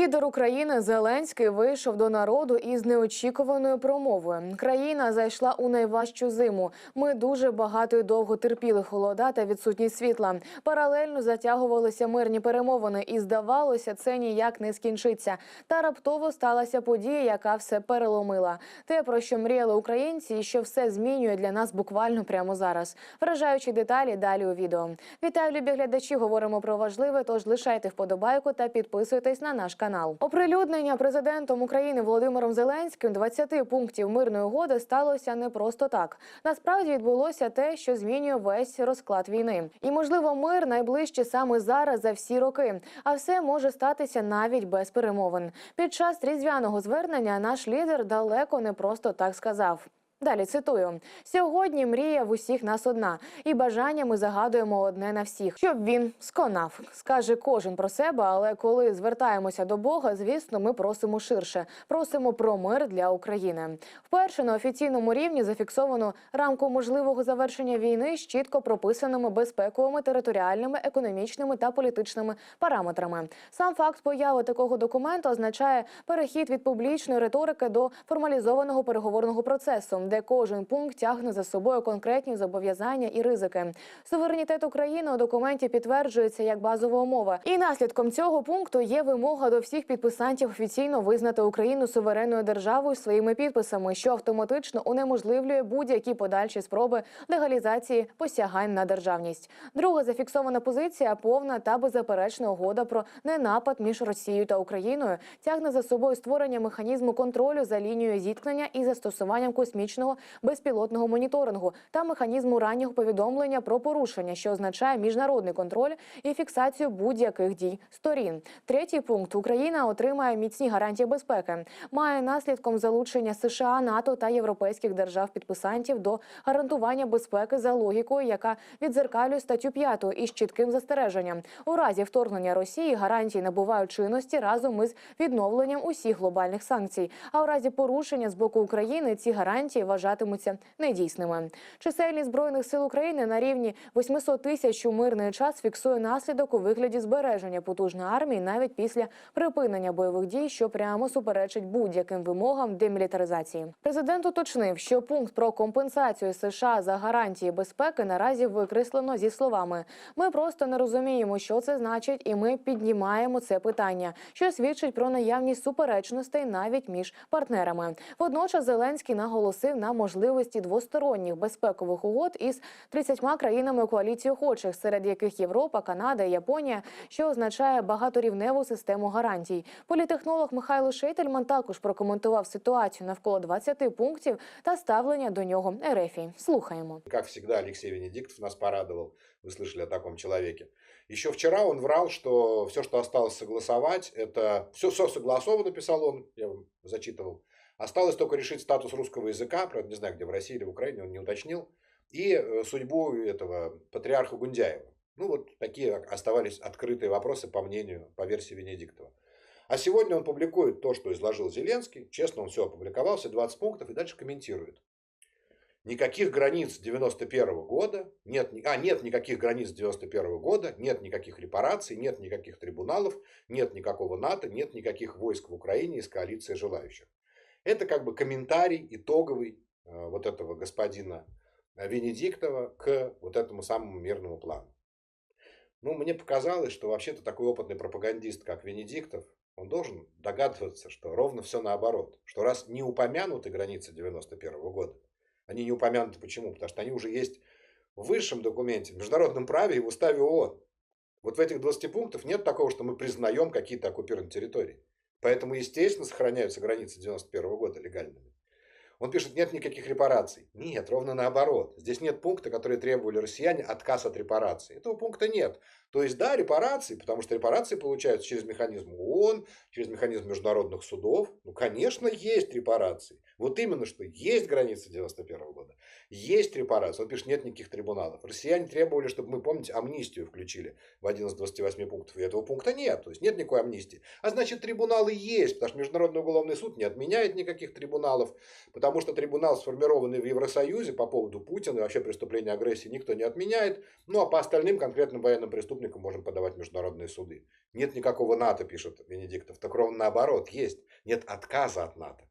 Лідер України Зеленський вийшов до народу із неочікуваною промовою. Країна зайшла у найважчу зиму. Ми дуже багато і довго терпіли холода та відсутність світла. Паралельно затягувалися мирні перемовини, і здавалося, це ніяк не скінчиться. Та раптово сталася подія, яка все переломила. Те, про що мріяли українці, і що все змінює для нас буквально прямо зараз. Вражаючі деталі далі у відео. Вітаю, любі глядачі. Говоримо про важливе. Тож лишайте вподобайку та підписуйтесь на наш канал. Оприлюднення президентом України Володимиром Зеленським 20 пунктів мирної угоди сталося не просто так. Насправді відбулося те, що змінює весь розклад війни. І можливо, мир найближче саме зараз за всі роки. А все може статися навіть без перемовин. Під час різдвяного звернення наш лідер далеко не просто так сказав. Далі цитую: сьогодні мрія в усіх нас одна, і бажання ми загадуємо одне на всіх, щоб він сконав. Скаже кожен про себе, але коли звертаємося до Бога, звісно, ми просимо ширше. Просимо про мир для України. Вперше на офіційному рівні зафіксовано рамку можливого завершення війни з чітко прописаними безпековими, територіальними, економічними та політичними параметрами. Сам факт появи такого документу означає перехід від публічної риторики до формалізованого переговорного процесу де кожен пункт тягне за собою конкретні зобов'язання і ризики. Суверенітет України у документі підтверджується як базова умова, і наслідком цього пункту є вимога до всіх підписантів офіційно визнати Україну суверенною державою своїми підписами, що автоматично унеможливлює будь-які подальші спроби легалізації посягань на державність. Друга зафіксована позиція повна та беззаперечна угода про ненапад між Росією та Україною тягне за собою створення механізму контролю за лінією зіткнення і застосуванням космічного безпілотного моніторингу та механізму раннього повідомлення про порушення, що означає міжнародний контроль і фіксацію будь-яких дій сторін. Третій пункт Україна отримає міцні гарантії безпеки, має наслідком залучення США, НАТО та європейських держав-підписантів до гарантування безпеки за логікою, яка відзеркалює статтю 5 із чітким застереженням. У разі вторгнення Росії гарантії набувають чинності разом із відновленням усіх глобальних санкцій. А у разі порушення з боку України ці гарантії вважатимуться недійсними. Чисельність збройних сил України на рівні 800 тисяч у мирний час фіксує наслідок у вигляді збереження потужної армії навіть після припинення бойових дій, що прямо суперечить будь-яким вимогам демілітаризації. Президент уточнив, що пункт про компенсацію США за гарантії безпеки наразі викреслено зі словами: ми просто не розуміємо, що це значить, і ми піднімаємо це питання, що свідчить про наявність суперечностей навіть між партнерами. Водночас Зеленський наголосив на можливості двосторонніх безпекових угод із 30 країнами коаліції охочих, серед яких Європа, Канада і Японія, що означає багаторівневу систему гарантій. Політехнолог Михайло Шейтельман також прокоментував ситуацію навколо 20 пунктів та ставлення до нього РФі. Слухаємо. Как всегда, Алексей Венедиктов нас порадовал. Вы слышали о таком человеке. Еще вчера он врал, что все, что осталось согласовать, это все, все согласовано, писал он, я вам зачитывал. Осталось только решить статус русского языка, правда, не знаю, где в России или в Украине, он не уточнил, и э, судьбу этого патриарха Гундяева. Ну, вот такие оставались открытые вопросы по мнению, по версии Венедиктова. А сегодня он публикует то, что изложил Зеленский. Честно, он все опубликовал, все 20 пунктов, и дальше комментирует. Никаких границ 91 года, нет, а нет никаких границ 91 года, нет никаких репараций, нет никаких трибуналов, нет никакого НАТО, нет никаких войск в Украине из коалиции желающих. Это как бы комментарий итоговый э, вот этого господина Венедиктова к вот этому самому мирному плану. Ну, мне показалось, что вообще-то такой опытный пропагандист, как Венедиктов, он должен догадываться, что ровно все наоборот. Что раз не упомянуты границы 91 года, они не упомянуты почему? Потому что они уже есть в высшем документе, в международном праве и в уставе ООН. Вот в этих 20 пунктах нет такого, что мы признаем какие-то оккупированные территории. Поэтому, естественно, сохраняются границы 91 года легальными. Он пишет, нет никаких репараций. Нет, ровно наоборот. Здесь нет пункта, которые требовали россияне отказ от репараций. Этого пункта нет. То есть, да, репарации, потому что репарации получаются через механизм ООН, через механизм международных судов. Ну, конечно, есть репарации. Вот именно, что есть границы 91 года, есть репарации. Он пишет, нет никаких трибуналов. Россияне требовали, чтобы мы, помните, амнистию включили в один из 28 пунктов. И этого пункта нет. То есть, нет никакой амнистии. А значит, трибуналы есть, потому что Международный уголовный суд не отменяет никаких трибуналов, потому что трибунал, сформированный в Евросоюзе по поводу Путина и вообще преступления агрессии, никто не отменяет. Ну, а по остальным конкретным военным преступлениям преступникам можем подавать международные суды. Нет никакого НАТО, пишет Венедиктов. Так ровно наоборот, есть. Нет отказа от НАТО.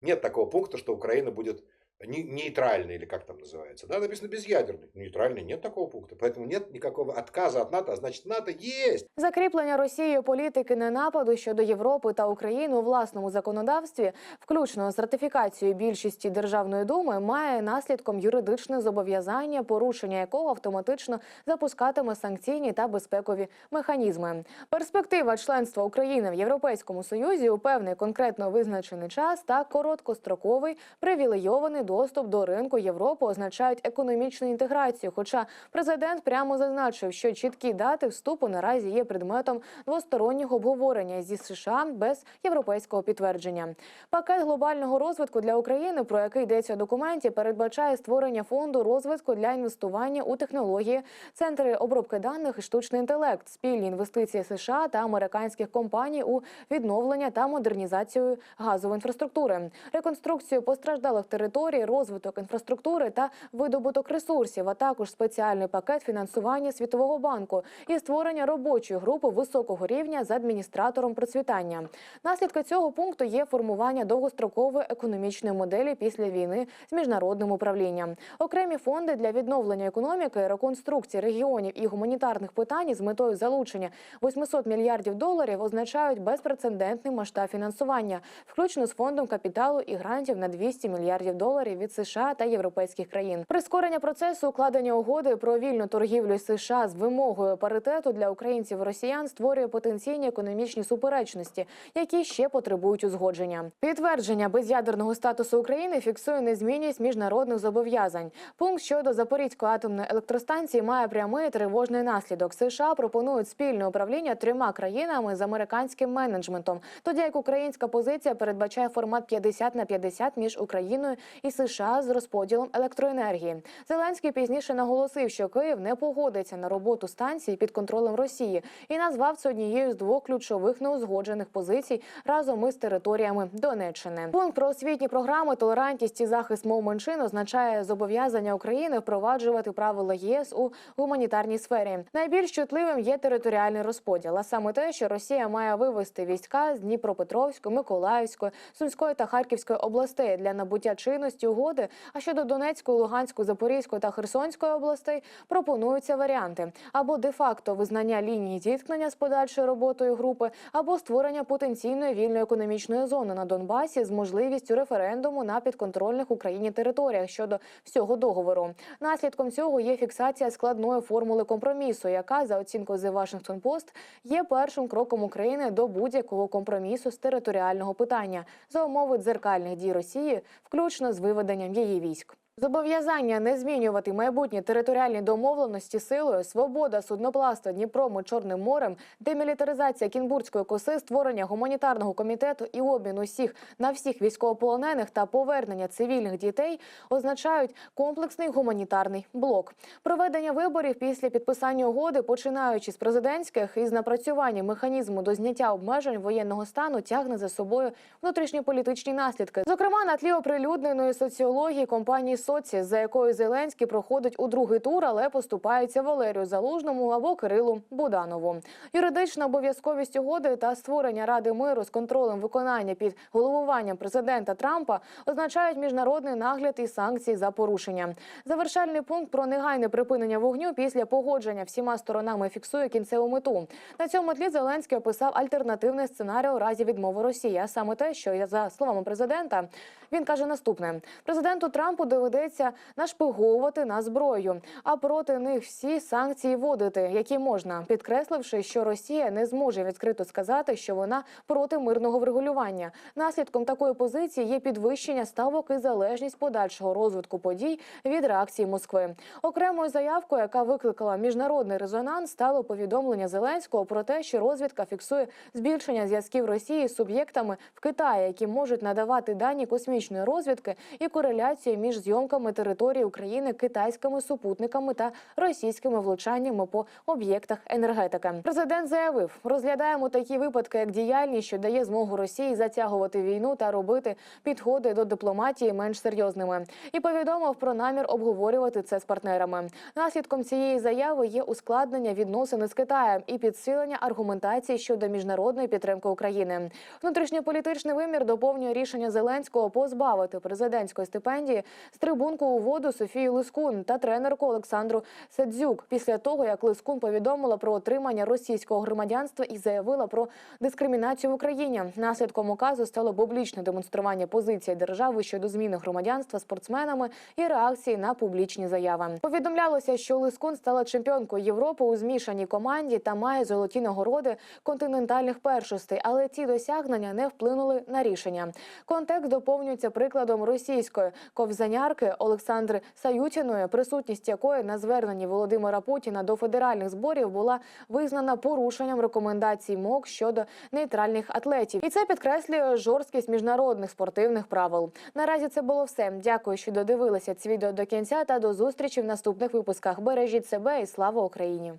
Нет такого пункта, что Украина будет не- нейтральной, или как там называется. Да, написано безъядерной. Нейтральной нет такого пункта. Поэтому нет никакого отказа от НАТО, а значит НАТО есть. Закріплення Росією політики ненападу щодо Європи та України у власному законодавстві, включно з ратифікацією більшості Державної думи, має наслідком юридичне зобов'язання, порушення якого автоматично запускатиме санкційні та безпекові механізми. Перспектива членства України в Європейському Союзі у певний конкретно визначений час та короткостроковий привілейований доступ до ринку Європи означають економічну інтеграцію. Хоча президент прямо зазначив, що чіткі дати вступу наразі є предметом двостороннього обговорення зі США без європейського підтвердження. Пакет глобального розвитку для України, про який йдеться у документі, передбачає створення фонду розвитку для інвестування у технології, центри обробки даних і штучний інтелект, спільні інвестиції США та американських компаній у відновлення та модернізацію газової інфраструктури, реконструкцію постраждалих територій, розвиток інфраструктури та видобуток ресурсів, а також спеціальний пакет фінансування Світового банку і створення робочої групи високого рівня з адміністратором процвітання. Наслідки цього пункту є формування довгострокової економічної моделі після війни з міжнародним управлінням, окремі фонди для відновлення економіки, реконструкції регіонів і гуманітарних питань з метою залучення 800 мільярдів доларів означають безпрецедентний масштаб фінансування, включно з фондом капіталу і грантів на 200 мільярдів доларів від США та європейських країн. Прискорення процесу укладення угоди про вільну торгівлю США з вимогою паритету для українців і росіян створює потенційні економічні суперечності, які ще потребують узгодження. Підтвердження без'ядерного статусу України фіксує незмінність міжнародних зобов'язань. Пункт щодо Запорізької атомної електростанції має прямий тривожний наслідок. США пропонують спільне управління трьома країнами з американським менеджментом, тоді як українська позиція передбачає формат 50 на 50 між Україною і США з розподілом електроенергії. Зеленський пізніше наголосив, що Київ не погодиться на роботу станції під контролем Росії і назвав це однією з двох ключових неузгоджених позицій разом із територіями Донеччини. Пункт про освітні програми, толерантність і захист мов меншин означає зобов'язання України впроваджувати правила єС у гуманітарній сфері. Найбільш чутливим є територіальний розподіл, а саме те, що Росія має вивести війська з Дніпропетровської, Миколаївської, Сумської та Харківської областей для набуття чинності угоди. А щодо Донецької, Луганської, Запорізької та Херсонської областей пропонуються варіанти або де-факто визнання лінії зіткнення з подальшою роботою групи, або створення потенційної вільної економічної зони на Донбасі з можливістю референдуму на підконтрольних Україні територіях щодо всього договору. Наслідком цього є фіксація складної формули компромісу, яка за оцінкою The Washington Post є першим кроком України до будь-якого компромісу з територіального питання за умови дзеркальних дій Росії, включно з виведенням її військ. Зобов'язання не змінювати майбутні територіальні домовленості силою, свобода судноплавства Дніпром і Чорним морем, демілітаризація Кінбурзької коси, створення гуманітарного комітету і обмін усіх на всіх військовополонених та повернення цивільних дітей означають комплексний гуманітарний блок. Проведення виборів після підписання угоди, починаючи з президентських із напрацювання механізму до зняття обмежень воєнного стану, тягне за собою внутрішньополітичні наслідки, зокрема на тлі оприлюдненої соціології компанії Соці, за якою Зеленський проходить у другий тур, але поступається Валерію Залужному або Кирилу Буданову. Юридична обов'язковість угоди та створення ради миру з контролем виконання під головуванням президента Трампа означають міжнародний нагляд і санкції за порушення. Завершальний пункт про негайне припинення вогню після погодження всіма сторонами фіксує кінцеву мету. На цьому тлі Зеленський описав альтернативний сценарій у разі відмови Росії. А саме те, що за словами президента він каже наступне: президенту Трампу доведеться нашпиговувати на зброю, а проти них всі санкції вводити, які можна, підкресливши, що Росія не зможе відкрито сказати, що вона проти мирного врегулювання. Наслідком такої позиції є підвищення ставок і залежність подальшого розвитку подій від реакції Москви. Окремою заявкою, яка викликала міжнародний резонанс, стало повідомлення Зеленського про те, що розвідка фіксує збільшення зв'язків Росії з суб'єктами в Китаї, які можуть надавати дані космічної розвідки і кореляцію між зйомками зйомками території України китайськими супутниками та російськими влучаннями по об'єктах енергетики. Президент заявив, розглядаємо такі випадки як діяльність, що дає змогу Росії затягувати війну та робити підходи до дипломатії менш серйозними, і повідомив про намір обговорювати це з партнерами. Наслідком цієї заяви є ускладнення відносин з Китаєм і підсилення аргументації щодо міжнародної підтримки України. Внутрішньополітичний вимір доповнює рішення Зеленського позбавити президентської стипендії з трибунку у воду Софію Лискун та тренерку Олександру Седзюк після того, як Лискун повідомила про отримання російського громадянства і заявила про дискримінацію в Україні. Наслідком указу стало публічне демонстрування позиції держави щодо зміни громадянства спортсменами і реакції на публічні заяви. Повідомлялося, що Лискун стала чемпіонкою Європи у змішаній команді та має золоті нагороди континентальних першостей, але ці досягнення не вплинули на рішення. Контекст доповнюється прикладом російської ковзанярки Олександри Саютіної, присутність якої на зверненні Володимира Путіна до федеральних зборів була визнана порушенням рекомендацій МОК щодо нейтральних атлетів, і це підкреслює жорсткість міжнародних спортивних правил. Наразі це було все. Дякую, що додивилися це відео до кінця та до зустрічі в наступних випусках. Бережіть себе і слава Україні!